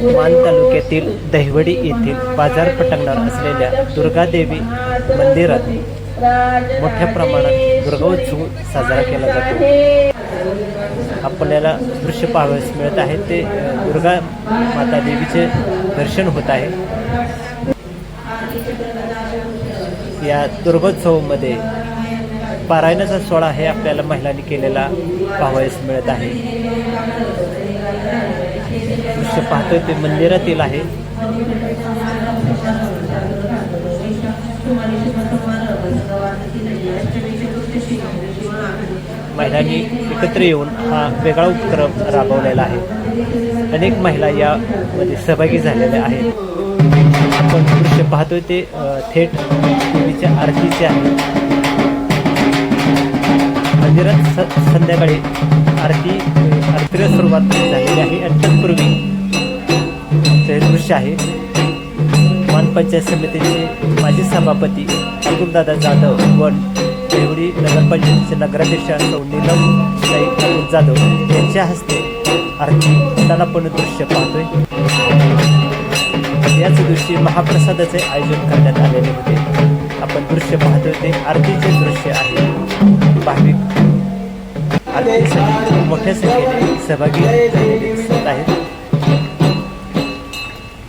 मान तालुक्यातील दहिवडी येथील बाजार पटंगणार असलेल्या दुर्गादेवी मंदिरात मोठ्या प्रमाणात दुर्गोत्सव साजरा केला जातो. आपल्याला दृश्य पाहावयास मिळत आहे. ते दुर्गा माता देवीचे दर्शन होत आहे. या दुर्गोत्सवामध्ये पारायणाचा सोहळा हे आपल्याला महिलांनी केलेला पाहावयास मिळत आहे. दृश्य पाहतोय ते मंदिरातील आहे. महिलांनी एकत्र येऊन हा वेगळा उपक्रम राबवलेला आहे. अनेक महिला यामध्ये सहभागी झालेल्या आहेत. आपण दृश्य पाहतोय ते थेट देवीच्या आरतीचे आहे. मंदिरात स संध्याकाळी आरती आरतीला सुरुवात झालेली आहे. आणि तत्पूर्वी दृश्य आहे. मानपंचायत समितीचे माजी सभापती अतुलदादा जाधव व देवडी नगरपंचायतीचे नगराध्यक्ष सौ नीलम साई अतुल जाधव यांच्या हस्ते आरती होताना पण दृश्य पाहतोय. याच दिवशी महाप्रसादाचे आयोजन करण्यात आलेले होते. आपण दृश्य पाहतोय ते आरतीचे दृश्य आहे. भाविक आरतीसाठी मोठ्या संख्येने सहभागी झालेले दिसत आहेत.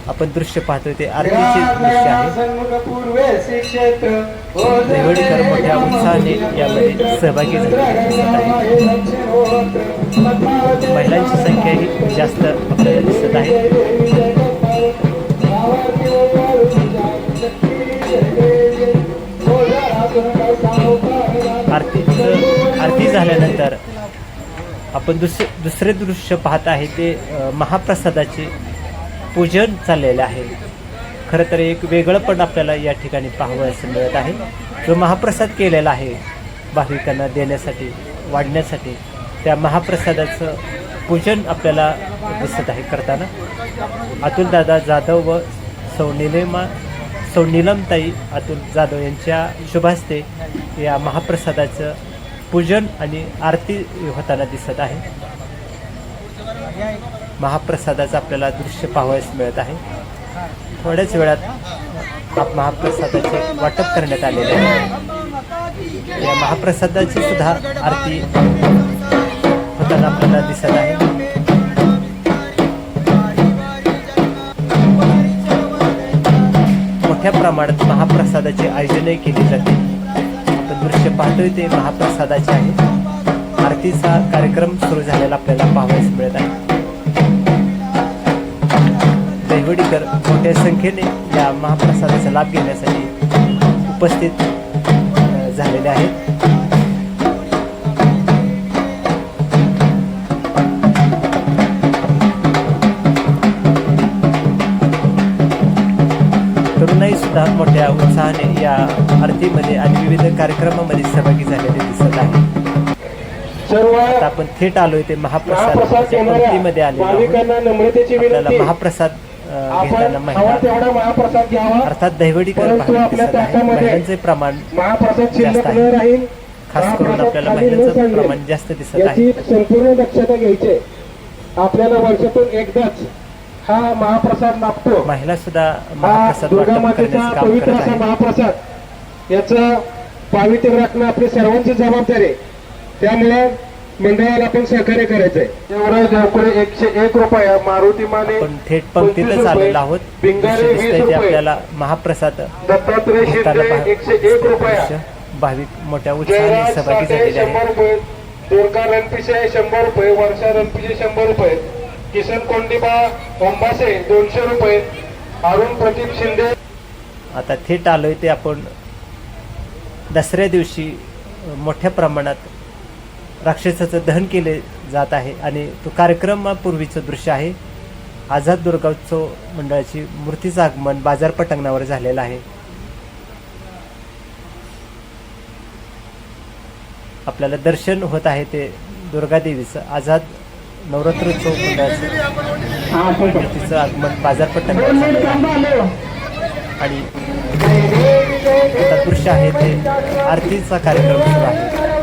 आपण दृश्य पाहतोय ते आरतीचे दृश्य आहे. देवडीकर मोठ्या उत्साहाने यामध्ये सहभागी झालेले दिसत आहे महिलांची संख्या ही जास्त आपल्याला दिसत आहे. आरतीचं आरती झाल्यानंतर आपण दुसरे दुसरे दृश्य पाहत आहे ते महाप्रसादाचे पूजन चाललेलं आहे. खरं तर एक वेगळं पण आपल्याला या ठिकाणी पाहावयास मिळत आहे. जो महाप्रसाद केलेला आहे भाविकांना देण्यासाठी वाढण्यासाठी त्या महाप्रसादाचं पूजन आपल्याला दिसत आहे करताना. अतुलदादा जाधव व सौ निलेमा सौ अतुल जाधव यांच्या शुभास्ते या महाप्रसादाचं पूजन आणि आरती होताना दिसत आहे. महाप्रसादाचं आपल्याला दृश्य पाहावयास मिळत आहे. थोड्याच वेळात हा महाप्रसादाचे वाटप करण्यात आलेले आहे. या महाप्रसादाची सुद्धा आरती होताना आपल्याला दिसत आहे. मोठ्या प्रमाणात महाप्रसादाचे आयोजनही केले जाते. आपण दृश्य पाहतोय ते महाप्रसादाचे आहे. आरतीचा कार्यक्रम सुरू झालेला आपल्याला पाहावयास मिळत आहे. दैवडीकर मोठ्या संख्येने या महाप्रसादाचा लाभ घेण्यासाठी उपस्थित झालेले आहेत. तरुणाई सुद्धा मोठ्या उत्साहाने या आरतीमध्ये आणि विविध कार्यक्रमामध्ये सहभागी झालेले दिसत आहे आता आपण थेट आलोय ते महाप्रसाद आलेलो आहोत. आपल्याला महाप्रसाद महाप्रसाद घ्यावा. अर्थात दहिवडीकर महिलांचे प्रमाण महाप्रसाद शिल्लक आहे. न राहील. खास करून आपल्याला महिलांचं. प्रमाण जास्त दिसत आहे. संपूर्ण दक्षता घ्यायची. आपल्याला वर्षातून एकदाच हा महाप्रसाद लाभतो महिला सुद्धा महाप्रसाद पवित्र असा महाप्रसाद. याचं पावित्र्य राखणं आपली सर्वांची जबाबदारी आहे. त्यामुळे मंडळाला आपण सहकार्य करायचंय. एवढं देवपुढे एकशे एक रुपया मारुती माने आपण थेट पंक्तीतच आलेलो आहोत. पिंगारे दृश्य वीस दिसतंय ते रुपये. आपल्याला महाप्रसाद दत्तात्रय शिंदे पाह- एकशे एक रुपया. भाविक मोठ्या उत्साहाने जयराज सहभागी साठे झालेले शंभर आहे रुपये. दुर्गा रणपिसे शंभर रुपये. वर्षा रणपिसे शंभर रुपये. किसन कोंडिबा ओंबासे दोनशे रुपये. अरुण प्रदीप शिंदे. आता थेट आलोय ते आपण दसऱ्या दिवशी मोठ्या प्रमाणात राक्षसाचं दहन केले जात आहे आणि तो कार्यक्रमापूर्वीचं दृश्य आहे. आझाद दुर्गोत्सव मंडळाची मूर्तीचं आगमन बाजार पटांगणावर झालेलं आहे. आपल्याला दर्शन होत आहे ते दुर्गादेवीचं आझाद नवरात्रोत्सव मंडळाचं मूर्तीचं आगमन बाजार पटांगणावर झालेलं आहे. आणि आता दृश्य आहे ते आरतीचा कार्यक्रम सुरू आहे.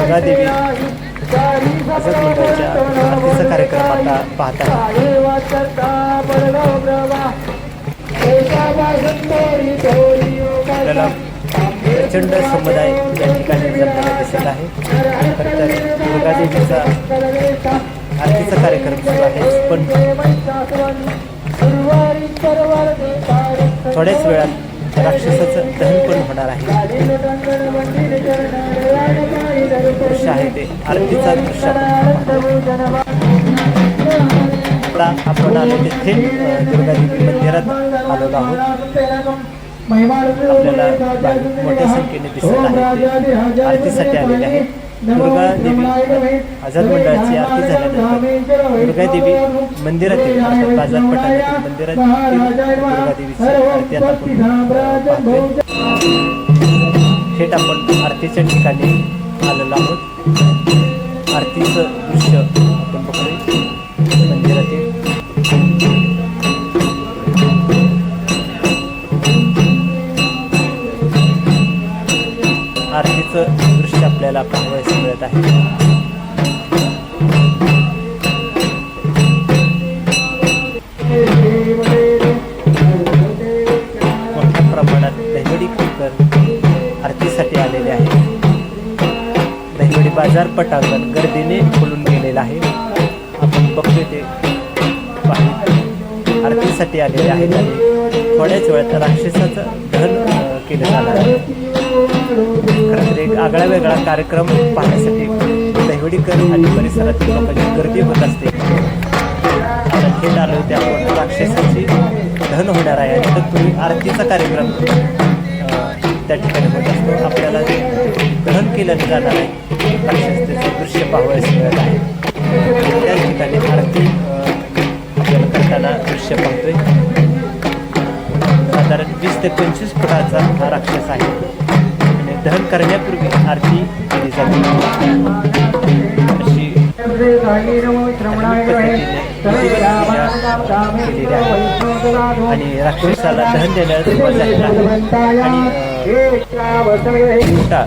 दुर्गादेवी आझाद मंडळाच्या आरतीचा कार्यक्रम आता आपल्याला प्रचंड समुदाय या ठिकाणी दिसत आहे खरं तर दुर्गादेवीचा आरतीचा कार्यक्रम सुरू आहे पण थोड्याच वेळात राक्षसाचं दहन पण होणार आहे. दृश्य आहे ते. आरतीचा दृश्य. आपण आता आपण आलो ते थेट दुर्गादेवी मंदिरात आलेलो आहोत. आपल्याला मोठ्या संख्येने दिसत आहे आरतीसाठी आलेले आहेत. दुर्गा देवी आझाद मंडळाची आरती झाल्यानंतर दुर्गा देवी मंदिरातील मंदिरातील दुर्गा देवीची आरती आता आपण थेट आपण आरतीच्या ठिकाणी आलेलो आहोत. आरतीचं दृश्य आपण बघतोय. आरतीचं दृश्य आपल्याला पाहावयास मिळत आहे. मोठ्या प्रमाणात दहिवडी कर आरतीसाठी आलेले आहे दहिवडी बाजार पटांगण गर्दीने खोलून गेलेलं आहे. आपण बघतोय ते आरतीसाठी आलेले आहेत आणि थोड्याच वेळात राक्षसाचं दहन केलं जाणार आहे. प्रत्येक एक आगळा वेगळा कार्यक्रम पाहण्यासाठी दहिवडीकर आणि परिसरातील लोकांची गर्दी होत असते. आता थेट आलो त्या राक्षसाची दहन होणार आहे आणि तत्पूर्वी आरतीचा कार्यक्रम त्या ठिकाणी होत असतो. आपल्याला जे दहन केलं जाणार आहे. राक्षस दृश्य पाहावयास मिळत आहे. त्याच ठिकाणी आरती आपल्याला करताना दृश्य पाहतोय. साधारण वीस ते पंचवीस फुटाचा हा राक्षस आहे. दहन करण्यापूर्वी आरती केली जाते. अशी आणि राक्षसाला दहन देण्यास सुरुवात झालेला आहे. आणि दिवटा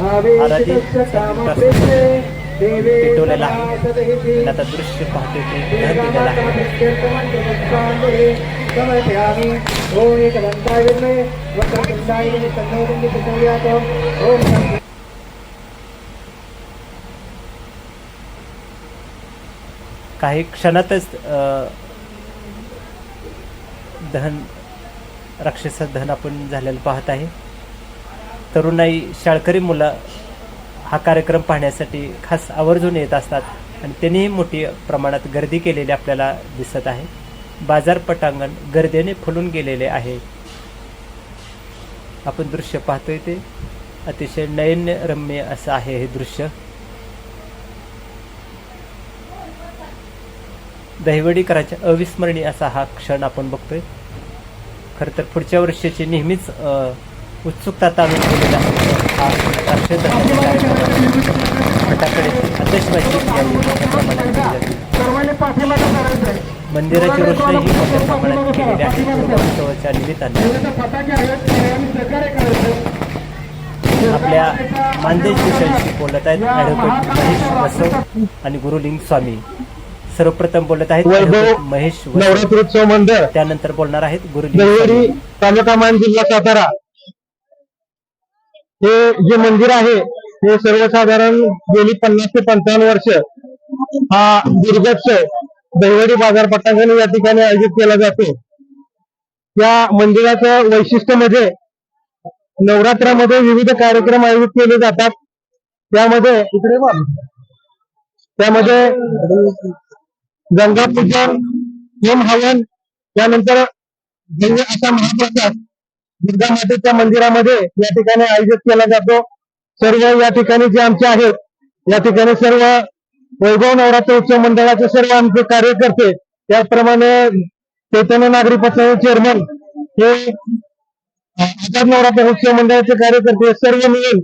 पेटवलेला आहे. आणि आता दृश्य पाहतो ते दिलेलं आहे. काही क्षणातच धन दहन धन दहन आपण झालेलं पाहत आहे. तरुणाई शाळकरी मुलं हा कार्यक्रम पाहण्यासाठी खास आवर्जून येत असतात आणि त्यांनीही मोठी प्रमाणात गर्दी केलेली आपल्याला दिसत आहे. बाजार पटांगण गर्दीने फुलून गेलेले आहे. आपण दृश्य पाहतोय ते. अतिशय नयनरम्य असं आहे हे दृश्य. दहिवडीकरांच्या अविस्मरणीय असा हा क्षण आपण बघतोय. खरं तर पुढच्या वर्षाची नेहमीच उत्सुकता ताणून ठेवलेला हा राष्ट्रीय आतषबाजी यावेळी मोठ्या प्रमाणात केली जाते मंदिराची रोषणाई ही मोठ्या प्रमाणात केलेली आहे. दुर्गोत्सवाच्या निमित्ताने. आपल्या मानदेश विषयाशी बोलत आहेत ॲडव्होकेट महेश वसव आणि गुरुलिंग स्वामी. सर्वप्रथम बोलत आहेत महेश नवरात्रोत्सव मंडळ. त्यानंतर बोलणार आहेत गुरुलिंग तालुका मान जिल्हा सातारा. हे जे मंदिर आहे हे सर्वसाधारण गेली पन्नास ते पंचावन्न वर्ष हा दुर्गोत्सव दहिवडी बाजार पटांगण या ठिकाणी आयोजित केला जातो या मंदिराचं वैशिष्ट्य म्हणजे नवरात्रामध्ये विविध कार्यक्रम आयोजित केले जातात त्यामध्ये इकडे. त्यामध्ये गंगापूजन होम हवन त्यानंतर असा महाप्रसाद दुर्गा मातेच्या मंदिरामध्ये या ठिकाणी आयोजित केला जातो. सर्व या ठिकाणी जे आमचे आहेत या ठिकाणी सर्व वैभव नवरात्र उत्सव मंडळाचे सर्व आमचे कार्यकर्ते त्याचप्रमाणे चैतन्य नागरी पक्षाचे चेअरमन हे अ, आझाद नवरात्र उत्सव मंडळाचे कार्यकर्ते सर्व मिळून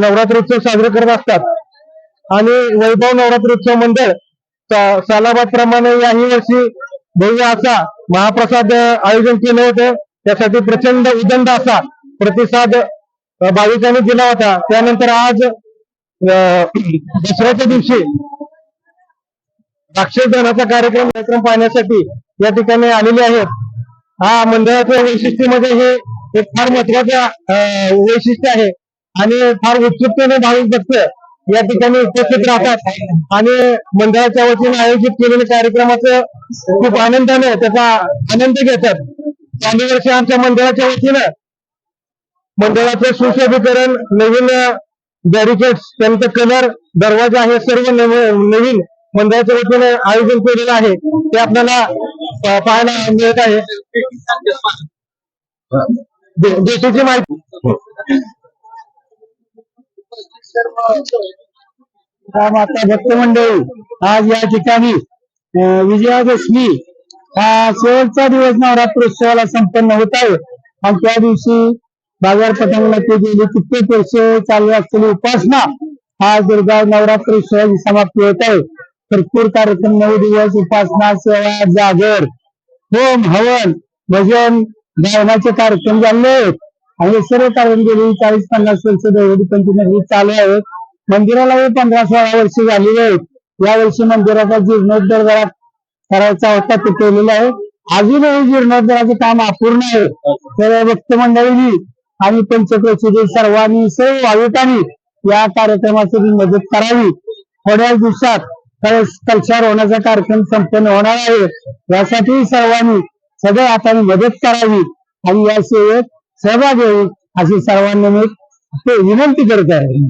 नवरात्र उत्सव साजरे करत असतात. आणि वैभव नवरात्र उत्सव मंडळ सा- सालाबाद प्रमाणे याही वर्षी भव्य असा महाप्रसाद आयोजन केलं होतं. त्यासाठी प्रचंड उदंड असा प्रतिसाद भाविकांनी दिला होता. त्यानंतर आज दसऱ्याच्या दिवशी राक्षसदानाचा कार्यक्रम कार्यक्रम पाहण्यासाठी या ठिकाणी आलेले आहेत. हा मंडळाच्या वैशिष्ट्यमध्ये हे एक फार महत्वाचं वैशिष्ट्य आहे. आणि फार उत्सुकतेने भाविक भक्त या ठिकाणी उपस्थित राहतात. आणि मंडळाच्या वतीने आयोजित केलेल्या कार्यक्रमाचं खूप आनंदाने त्याचा आनंद घेतात. चालू आमच्या मंडळाच्या वतीनं मंडळाचं सुशोभीकरण नवीन बॅरिकेड्स त्यांचं कलर दरवाजा हे सर्व नवीन मंडळाच्या वतीने आयोजन केलेलं आहे. ते आपल्याला पाहायला मिळत आहे. दे- देशाची माहिती. माता भक्त मंडळी आज या ठिकाणी विजयादशमी शेवटचा दिवस नवरात्रोत्सवाला संपन्न होत आहे. आणि त्या दिवशी बाजारपेठांमध्ये गेली कित्येक वर्ष चालू असलेली उपासना हा दुर्गा नवरात्रोत्सवाची समाप्ती होत आहे. भरपूर कार्यक्रम नऊ दिवस उपासना सेवा जागर होम हवन भजन गायनाचे कार्यक्रम झाले आहेत. आणि सर्व कार्यक्रम गेली चाळीस पन्नास वर्ष दैवडी पंचनगरी चालू आहेत. मंदिरालाही पंधरा सोळा वर्ष झालेली आहेत. यावर्षी मंदिराचा जीर्णोद्धार जरा करायचा होता तो केलेला आहे. अजूनही जीर्णोद्धाराचं काम अपूर्ण आहे. तर भक्त मंडळींनी आणि पंचक्रोशीतील सर्वांनी सर्व भाविकांनी या कार्यक्रमासाठी मदत करावी. थोड्याच दिवसात कलशार होण्याचा कार्यक्रम संपन्न होणार आहे. यासाठी सर्वांनी सगळ्या हाताने मदत करावी आणि या सेवेत सहभाग घ्यावी अशी सर्वांनी मी विनंती करत आहे.